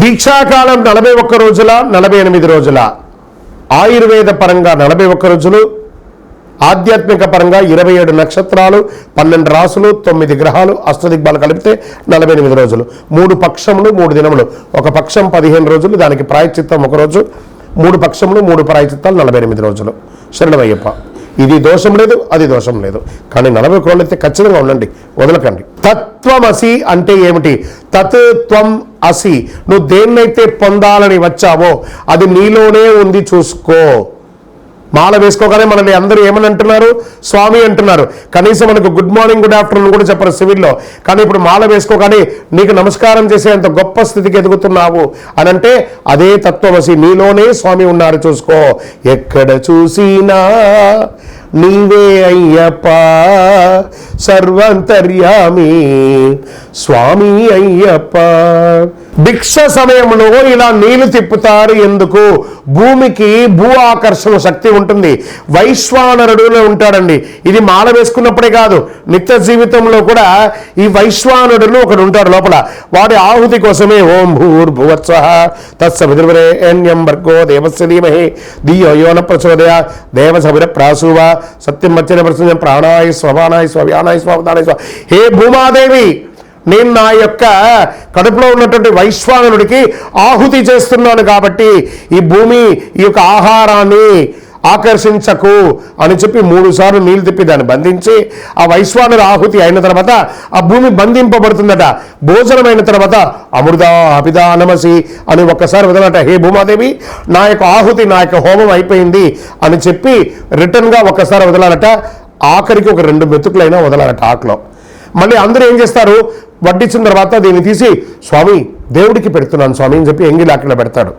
దీక్షాకాలం నలభై ఒక్క రోజుల నలభై ఎనిమిది రోజుల. ఆయుర్వేద పరంగా నలభై ఒక్క రోజులు ఆధ్యాత్మిక పరంగా ఇరవై ఏడు నక్షత్రాలు పన్నెండు రాసులు తొమ్మిది గ్రహాలు అష్టదిగ్బాలు కలిపితే నలభై ఎనిమిది రోజులు. మూడు పక్షములు మూడు దినములు. ఒక పక్షం పదిహేను రోజులు దానికి ప్రాయచిత్తం ఒక రోజు. మూడు పక్షములు మూడు ప్రాయచిత్తాలు నలభై ఎనిమిది రోజులు. శరణమయ్యప్ప ఇది దోషం లేదు అది దోషం లేదు. కానీ నలభై కోళ్ళు అయితే ఖచ్చితంగా ఉండండి వదలకండి. తత్వమసి అంటే ఏమిటి? తత్ త్వం అసి నువ్వు దేన్నైతే పొందాలని వచ్చావో అది నీలోనే ఉంది చూసుకో. మాల వేసుకోగానే మనల్ని అందరూ ఏమని అంటున్నారు? స్వామి అంటున్నారు. కనీసం మనకు గుడ్ మార్నింగ్ గుడ్ ఆఫ్టర్నూన్ కూడా చెప్పరు సివిల్లో. కానీ ఇప్పుడు మాల వేసుకోగానే నీకు నమస్కారం చేసేంత గొప్ప స్థితికి ఎదుగుతున్నావు అని అంటే అదే తత్వమసి నీలోనే స్వామి ఉన్నారు చూసుకో. ఎక్కడ చూసినా నీవే అయ్యప్ప సర్వంతర్యామి స్వామి అయ్యప్ప భిక్ష సమయంలో ఇలా నీళ్ళు తిప్పుతారు ఎందుకు? భూమికి భూ ఆకర్షణ శక్తి ఉంటుంది. వైశ్వానరుడులో ఉంటాడండి. ఇది మాల వేసుకున్నప్పుడే కాదు నిత్య జీవితంలో కూడా ఈ వైశ్వానరుడు ఒకడు ఉంటాడు లోపల. వాడి ఆహుతి కోసమే ఓం భూర్భువత్స తత్సవిదుర్వరే భర్గో దేవస్య ధీమహి. ధియో యోన ప్రచోదయ. దేవసవిర ప్రాసువ. సత్యం మధ్యన ప్రసంగం ప్రాణాయ స్వభానాయ స్వవ్యానాయ స్వదానాయ స్వ హే భూమాదేవి! నేను నా యొక్క కడుపులో ఉన్నటువంటి వైశ్వానుడికి ఆహుతి చేస్తున్నాను కాబట్టి ఈ భూమి ఈ యొక్క ఆహారాన్ని ఆకర్షించకు అని చెప్పి మూడుసార్లు నీళ్ళు తిప్పి దాన్ని బంధించి ఆ వైశ్వానుడు ఆహుతి అయిన తర్వాత ఆ భూమి బంధింపబడుతుందట. భోజనమైన తర్వాత అమృత అభిదానమసి అని ఒక్కసారి వదలట హే భూమాదేవి నా యొక్క ఆహుతి నా యొక్క హోమం అయిపోయింది అని చెప్పి రిటర్న్గా ఒక్కసారి వదలాలట. ఆఖరికి ఒక రెండు మెతుకులైనా వదలాలట ఆకులో. మళ్ళీ అందరూ ఏం చేస్తారు? వడ్డించిన తర్వాత దీన్ని తీసి స్వామి దేవుడికి పెడుతున్నాను స్వామి అని చెప్పి ఎంగిలి అక్కడ పెడతాడు.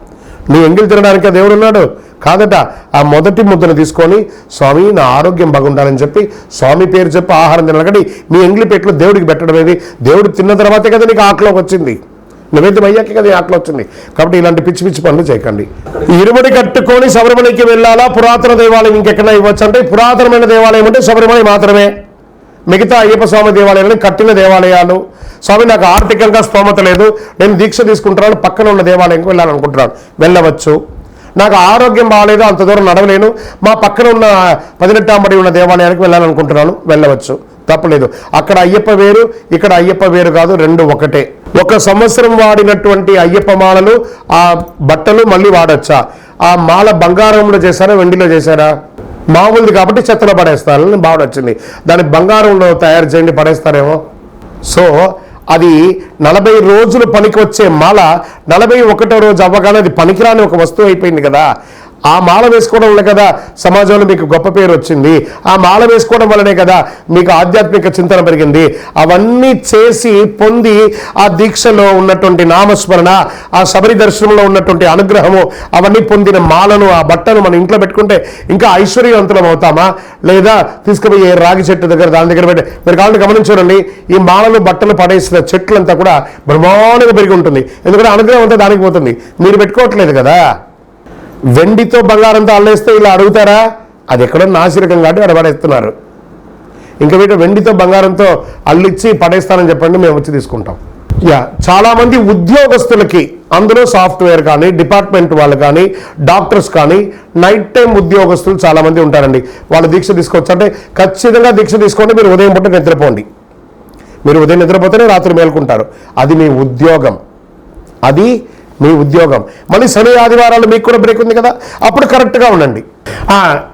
నువ్వు ఎంగిలి తినడానికి దేవుడు ఉన్నాడు. కాదట ఆ మొదటి ముద్దను తీసుకొని స్వామి నా ఆరోగ్యం బాగుండాలని చెప్పి స్వామి పేరు చెప్పి ఆహారం తినగడి మీ ఎంగిలి పెట్లు దేవుడికి పెట్టడం ఏది? దేవుడు తిన్న తర్వాతే కదా నీకు ఆకలోకి వచ్చింది. నివేద్యం అయ్యాకే కదా ఈ ఆకలి వచ్చింది. కాబట్టి ఇలాంటి పిచ్చి పిచ్చి పనులు చేయకండి. ఇరుముడి కట్టుకొని శబరిమలకి వెళ్ళాలా? పురాతన దేవాలయం ఇంకెక్కడ ఇవ్వచ్చు? అంటే పురాతనమైన దేవాలయం అంటే శబరిమల మాత్రమే. మిగతా అయ్యప్ప స్వామి దేవాలయాలు కట్టిన దేవాలయాలు. స్వామి నాకు ఆర్థికంగా స్తోమత లేదు. నేను దీక్ష తీసుకుంటున్నాను. పక్కన ఉన్న దేవాలయంకి వెళ్ళాలనుకుంటున్నాను. వెళ్ళవచ్చు. నాకు ఆరోగ్యం బాగాలేదు. అంత దూరం నడవలేను. మా పక్కన ఉన్న పదినెట్టాంబడి ఉన్న దేవాలయానికి వెళ్ళాలనుకుంటున్నాను. వెళ్ళవచ్చు. తప్పలేదు. అక్కడ అయ్యప్ప వేరు ఇక్కడ అయ్యప్ప వేరు కాదు రెండు ఒకటే. ఒక సంవత్సరం వాడినటువంటి అయ్యప్ప మాలలు ఆ బట్టలు మళ్ళీ వాడచ్చా? ఆ మాల బంగారంలో చేశారా వెండిలో చేశారా? మామూలుది కాబట్టి చెత్తలో పడేస్తారు. భావన వచ్చింది. దాన్ని బంగారంలో తయారు చేయండి పడేస్తారేమో? సో అది నలభై రోజులు పనికి వచ్చే మాల నలభై ఒకటో రోజు అవ్వగానే అది పనికిరాని ఒక వస్తువు అయిపోయింది కదా. ఆ మాల వేసుకోవడం వల్ల కదా సమాజంలో మీకు గొప్ప పేరు వచ్చింది. ఆ మాల వేసుకోవడం వల్లనే కదా మీకు ఆధ్యాత్మిక చింతన పెరిగింది. అవన్నీ చేసి పొంది ఆ దీక్షలో ఉన్నటువంటి నామస్మరణ ఆ శబరి దర్శనంలో ఉన్నటువంటి అనుగ్రహము అవన్నీ పొందిన మాలను ఆ బట్టను మన ఇంట్లో పెట్టుకుంటే ఇంకా ఐశ్వర్యవంతులం అవుతామా? లేదా తీసుకుపోయి రాగి చెట్టు దగ్గర దాని దగ్గర పెట్టి మీరు కావాలంటే గమనించారండి ఈ మాలలు బట్టలు పడేసిన చెట్లంతా కూడా బ్రహ్మాండంగా పెరిగి ఉంటుంది. ఎందుకంటే అనుగ్రహం అంతా దానికి పోతుంది. మీరు పెట్టుకోవట్లేదు కదా. వెండితో బంగారంతో అల్లేస్తే ఇలా అడుగుతారా? అది ఎక్కడో నాసిరకం కాబట్టి అడబడేస్తున్నారు. ఇంకా వీటి వెండితో బంగారంతో అల్లిచ్చి పడేస్తానని చెప్పండి మేము వచ్చి తీసుకుంటాం. యా చాలామంది ఉద్యోగస్తులకి అందులో సాఫ్ట్వేర్ కానీ డిపార్ట్మెంట్ వాళ్ళు కానీ డాక్టర్స్ కానీ నైట్ టైం ఉద్యోగస్తులు చాలామంది ఉంటారండి. వాళ్ళు దీక్ష తీసుకోవచ్చు. అంటే ఖచ్చితంగా దీక్ష తీసుకోండి మీరు ఉదయం పూట నిద్రపోండి. మీరు ఉదయం నిద్రపోతేనే రాత్రి మేల్కుంటారు. అది మీ ఉద్యోగం. అది మీ ఉద్యోగం. మళ్ళీ శని ఆదివారాలు మీకు కూడా బ్రేక్ ఉంది కదా? అప్పుడు కరెక్ట్గా ఉండండి.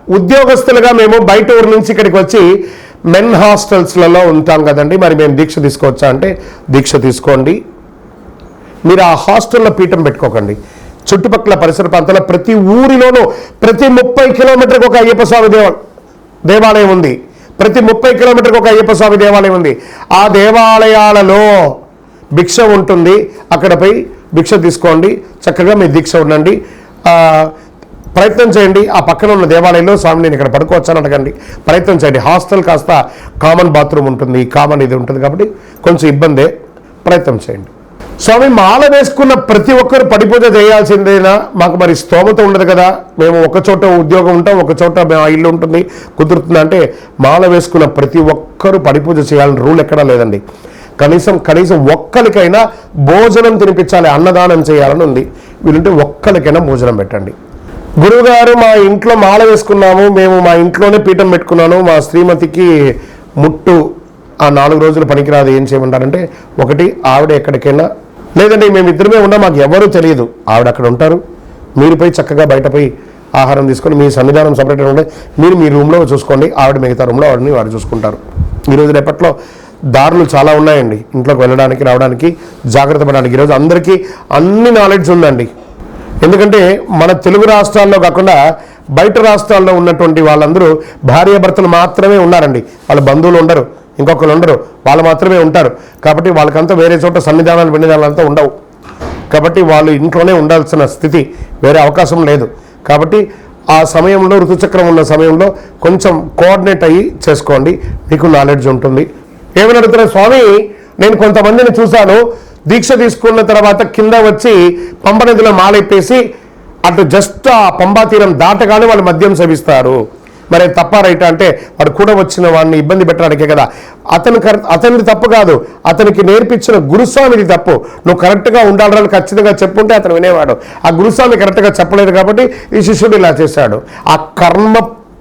ఉద్యోగస్తులుగా మేము బయట ఊరు నుంచి ఇక్కడికి వచ్చి మెన్ హాస్టల్స్లలో ఉంటాం కదండి. మరి మేము దీక్ష తీసుకోవచ్చా అంటే దీక్ష తీసుకోండి. మీరు ఆ హాస్టల్లో పీఠం పెట్టుకోకండి. చుట్టుపక్కల పరిసర ప్రాంతాల ప్రతి ఊరిలోనూ ప్రతి ముప్పై కిలోమీటర్కి ఒక అయ్యప్ప స్వామి దేవ దేవాలయం ఉంది. ప్రతి ముప్పై కిలోమీటర్కి ఒక అయ్యప్ప స్వామి దేవాలయం ఉంది. ఆ దేవాలయాలలో భిక్ష ఉంటుంది. అక్కడ పోయి భిక్ష తీసుకోండి. చక్కగా మీ దీక్ష ఉండండి. ప్రయత్నం చేయండి. ఆ పక్కన ఉన్న దేవాలయంలో స్వామి నేను ఇక్కడ పడుకోవచ్చాను అడగండి. ప్రయత్నం చేయండి. హాస్టల్ కాస్త కామన్ బాత్రూమ్ ఉంటుంది. కామన్ ఇది ఉంటుంది కాబట్టి కొంచెం ఇబ్బందే. ప్రయత్నం చేయండి. స్వామి మాల వేసుకున్న ప్రతి ఒక్కరు పడిపూజ చేయాల్సిందేనా? మాకు మరి స్తోమత ఉండదు కదా. మేము ఒక చోట ఉద్యోగం ఉంటాం. ఒక చోట మా ఇల్లు ఉంటుంది. కుదురుతుంది అంటే మాల వేసుకున్న ప్రతి ఒక్కరు పడిపూజ చేయాలని రూల్ ఎక్కడా లేదండి. కనీసం కనీసం ఒక్కరికైనా భోజనం తినిపించాలి అన్నదానం చేయాలని ఉంది. వీలుంటే ఒక్కరికైనా భోజనం పెట్టండి. గురువుగారు మా ఇంట్లో మాల వేసుకున్నాము మేము మా ఇంట్లోనే పీఠం పెట్టుకున్నాను మా శ్రీమతికి ముట్టు ఆ నాలుగు రోజులు పనికిరాదు ఏం చేయమంటారంటే ఒకటి ఆవిడ ఎక్కడికైనా లేదంటే మేము ఇద్దరమే ఉన్నా మాకు ఎవరూ తెలియదు. ఆవిడ అక్కడ ఉంటారు. మీరు పోయి చక్కగా బయట పోయి ఆహారం తీసుకొని మీ సన్నిధానం సపరేట్గా ఉంటే మీరు మీ రూమ్లో చూసుకోండి ఆవిడ మిగతా రూమ్లో ఆవిడని వాడు చూసుకుంటారు. ఈరోజు రేపట్లో దారులు చాలా ఉన్నాయండి. ఇంట్లోకి వెళ్ళడానికి రావడానికి జాగ్రత్త పడడానికి. ఈరోజు అందరికీ అన్ని నాలెడ్జ్ ఉందండి. ఎందుకంటే మన తెలుగు రాష్ట్రాల్లో కాకుండా బయట రాష్ట్రాల్లో ఉన్నటువంటి వాళ్ళందరూ భార్యాభర్తలు మాత్రమే ఉన్నారండి. వాళ్ళ బంధువులు ఉండరు ఇంకొకరు ఉండరు వాళ్ళు మాత్రమే ఉంటారు. కాబట్టి వాళ్ళకంతా వేరే చోట సన్నిధానాలు విన్నిధానాలంతా ఉండవు. కాబట్టి వాళ్ళు ఇంట్లోనే ఉండాల్సిన స్థితి వేరే అవకాశం లేదు. కాబట్టి ఆ సమయంలో ఋతుచక్రం ఉన్న సమయంలో కొంచెం కోఆర్డినేట్ అయ్యి చేసుకోండి. మీకు నాలెడ్జ్ ఉంటుంది. ఏమని అడుగుతున్నా స్వామి నేను కొంతమందిని చూశాను. దీక్ష తీసుకున్న తర్వాత కింద వచ్చి పంప నదిలో మాలెప్పేసి అటు జస్ట్ ఆ పంబా తీరం దాటగానే వాళ్ళు మద్యం సేవిస్తారు. మరి తప్ప రైట్ అంటే వాడు కూడా వచ్చిన వాడిని ఇబ్బంది పెట్టడానికే కదా. అతను కరెక్ట్ అతనిది తప్పు కాదు. అతనికి నేర్పించిన గురుస్వామిది తప్పు. నువ్వు కరెక్ట్గా ఉండాలని ఖచ్చితంగా చెప్పుంటే అతను వినేవాడు. ఆ గురుస్వామి కరెక్ట్గా చెప్పలేదు కాబట్టి ఈ శిష్యుడు ఇలా చేశాడు. ఆ కర్మ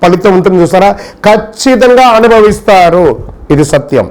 ఫలితం ఉంటుంది చూసారా? ఖచ్చితంగా అనుభవిస్తారు. ఇది సత్యం.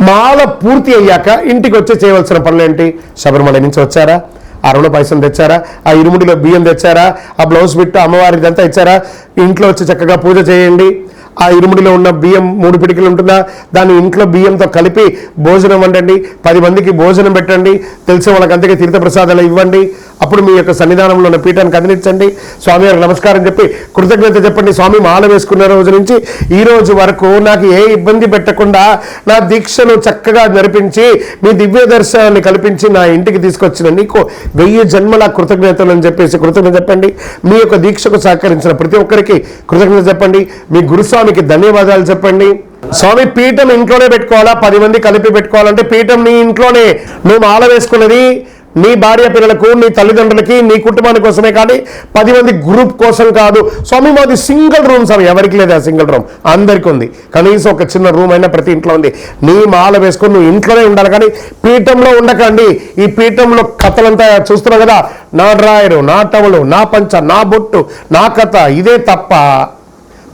మాల పూర్తి అయ్యాక ఇంటికి వచ్చి చేయవలసిన పనులేంటి? శబరిమల నుంచి వచ్చారా? ఆ రుణ పైసలు తెచ్చారా? ఆ ఇరుముడిలో బియ్యం తెచ్చారా? ఆ బ్లౌజ్ బిట్టు అమ్మవారి ఇదంతా ఇచ్చారా? ఇంట్లో వచ్చి చక్కగా పూజ చేయండి. ఆ ఇరుముడిలో ఉన్న బియ్యం మూడు పిడికిలు ఉంటుందా? దాన్ని ఇంట్లో బియ్యంతో కలిపి భోజనం వండండి. పది మందికి భోజనం పెట్టండి. తెలిసిన వాళ్ళకి అంతకే తీర్థప్రసాదాలు ఇవ్వండి. అప్పుడు మీ యొక్క సన్నిధానంలో ఉన్న పీఠాన్ని కదిలించండి. స్వామి గారికి నమస్కారం చెప్పి కృతజ్ఞత చెప్పండి. స్వామి మాల వేసుకున్న రోజు నుంచి ఈ రోజు వరకు నాకు ఏ ఇబ్బంది పెట్టకుండా నా దీక్షను చక్కగా నడిపించి మీ దివ్య దర్శనాన్ని కల్పించి నా ఇంటికి తీసుకొచ్చిన నీకు వెయ్యి జన్మల కృతజ్ఞతలు అని చెప్పేసి కృతజ్ఞత చెప్పండి. మీ యొక్క దీక్షకు సహకరించిన ప్రతి ఒక్కరికి కృతజ్ఞత చెప్పండి. మీ గురుస్వామికి ధన్యవాదాలు చెప్పండి. స్వామి పీఠం ఇంట్లోనే పెట్టుకోవాలా? పది మంది కలిపి పెట్టుకోవాలంటే పీఠం నీ ఇంట్లోనే. నువ్వు మాల వేసుకున్నది నీ భార్య పిల్లలకు నీ తల్లిదండ్రులకి నీ కుటుంబాని కోసమే కానీ పది మంది గ్రూప్ కోసం కాదు. స్వామి మాది సింగిల్ రూమ్ స్వామి. ఎవరికి లేదు ఆ సింగిల్ రూమ్ అందరికీ ఉంది. కనీసం ఒక చిన్న రూమ్ అయినా ప్రతి ఇంట్లో ఉంది. నీ మాల వేసుకొని నువ్వు ఇంట్లోనే ఉండాలి కానీ పీఠంలో ఉండకండి. ఈ పీఠంలో కథలంతా చూస్తున్నావు కదా? నా డ్రాయరు నా టవలు నా పంచ నా బొట్టు నా కథ. ఇదే తప్ప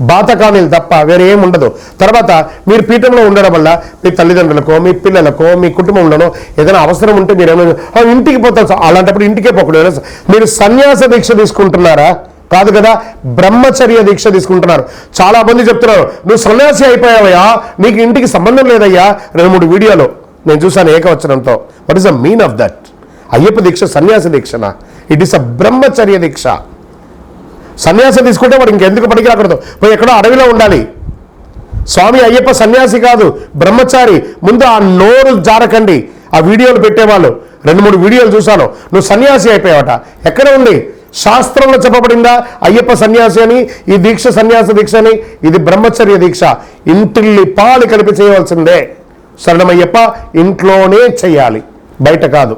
బాతకానీలు తప్ప వేరే ఏమి ఉండదు. తర్వాత మీరు పీఠంలో ఉండడం వల్ల మీ తల్లిదండ్రులకో మీ పిల్లలకో మీ కుటుంబంలోనో ఏదైనా అవసరం ఉంటే మీరు ఏమైనా ఇంటికి పోతారు. అలాంటప్పుడు ఇంటికే పోకూడదు. మీరు సన్యాస దీక్ష తీసుకుంటున్నారా? కాదు కదా బ్రహ్మచర్య దీక్ష తీసుకుంటున్నారు. చాలా మంది చెప్తున్నారు నువ్వు సన్యాసి అయిపోయావయ్యా నీకు ఇంటికి సంబంధం లేదయ్యా. రెండు మూడు వీడియోలు నేను చూశాను ఏకవచనంతో. What is the mean of that Ayyappa దీక్ష సన్యాస దీక్షనా? ఇట్ ఇస్ అ బ్రహ్మచర్య దీక్ష. సన్యాసం తీసుకుంటే వాడు ఇంకెందుకు పనికి రాకూడదు? పోయి ఎక్కడో అడవిలో ఉండాలి. స్వామి అయ్యప్ప సన్యాసి కాదు బ్రహ్మచారి. ముందు ఆ నోరు జారకండి. ఆ వీడియోలు పెట్టేవాళ్ళు. రెండు మూడు వీడియోలు చూశాను. నువ్వు సన్యాసి అయిపోయావట. ఎక్కడ ఉంది? శాస్త్రంలో చెప్పబడిందా? అయ్యప్ప సన్యాసి అని ఈ దీక్ష సన్యాస దీక్ష అని ఇది బ్రహ్మచర్య దీక్ష. ఇంటిల్లి పాలు కలిపి చేయవలసిందే. శరణమయ్యప్ప ఇంట్లోనే చేయాలి బయట కాదు.